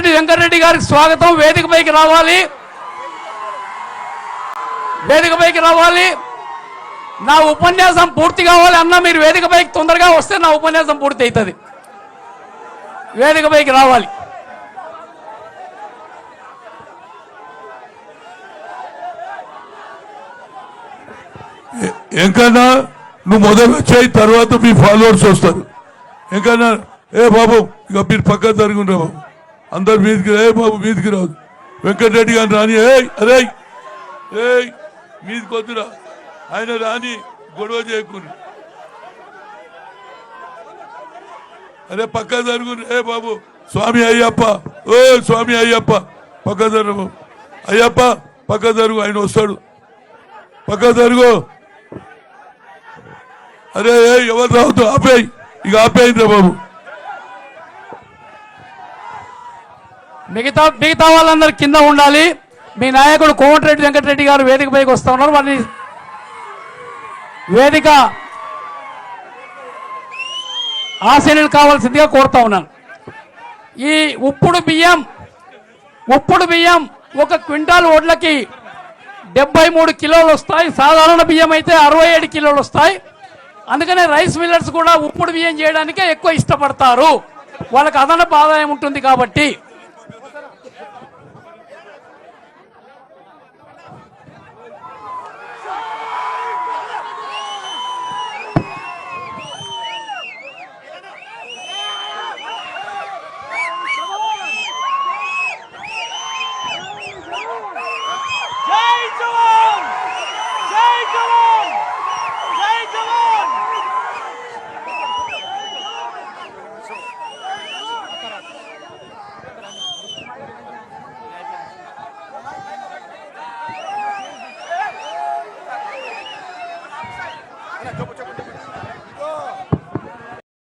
కోమటిరెడ్డి వెంకటరెడ్డి గారికి స్వాగతం. వేదికపైకి రావాలి. వేదికపైకి రావాలి. నా ఉపన్యాసం పూర్తి కావాలి అన్న మీరు వేదికపైకి తొందరగా వస్తే నా ఉపన్యాసం పూర్తి అవుతుంది. వేదికపైకి రావాలి. ఎంకన్నా నువ్వు మొదలు వచ్చాయి తర్వాత మీ ఫాలోవర్స్ వస్తారు. ఎంకన్నా ఏ బాబు ఇక మీరు పక్కన జరుగుండ్రా బాబు. అందరు మీదికి రే. బాబు మీదికి రాదు వెంకటరెడ్డి గారిని రాని. ఏయ్ అరే ఏయ్ మీదికి వద్దురా. ఆయన రాని గొడవ చేయకుండా అరే పక్క జరుగు. ఏ బాబు. స్వామి అయ్యప్ప. ఓ స్వామి అయ్యప్ప. పక్క జరుగు. అయ్యప్ప పక్క జరుగు. ఆయన వస్తాడు. పక్క జరుగు. అరే ఏ, ఎవరు రావద్దు. ఆపేయి. ఇక ఆపేయింద్రా బాబు. మిగతా మిగతా వాళ్ళందరూ కింద ఉండాలి. మీ నాయకుడు కోమటిరెడ్డి వెంకటరెడ్డి గారు వేదికపైకి వస్తా ఉన్నారు. వారిని వేదిక ఆశీనులు కావాల్సిందిగా కోరుతా ఉన్నాను. ఈ ఉప్పుడు బియ్యం ఉప్పుడు బియ్యం ఒక క్వింటాల్ ఓట్లకి డెబ్బై మూడు కిలోలు వస్తాయి. సాధారణ బియ్యం అయితే అరవై ఏడు కిలోలు వస్తాయి. అందుకనే రైస్ మిల్లర్స్ కూడా ఉప్పుడు బియ్యం చేయడానికే ఎక్కువ ఇష్టపడతారు. వాళ్ళకి అదనపు ఆదాయం ఉంటుంది కాబట్టి Coba, coba, coba.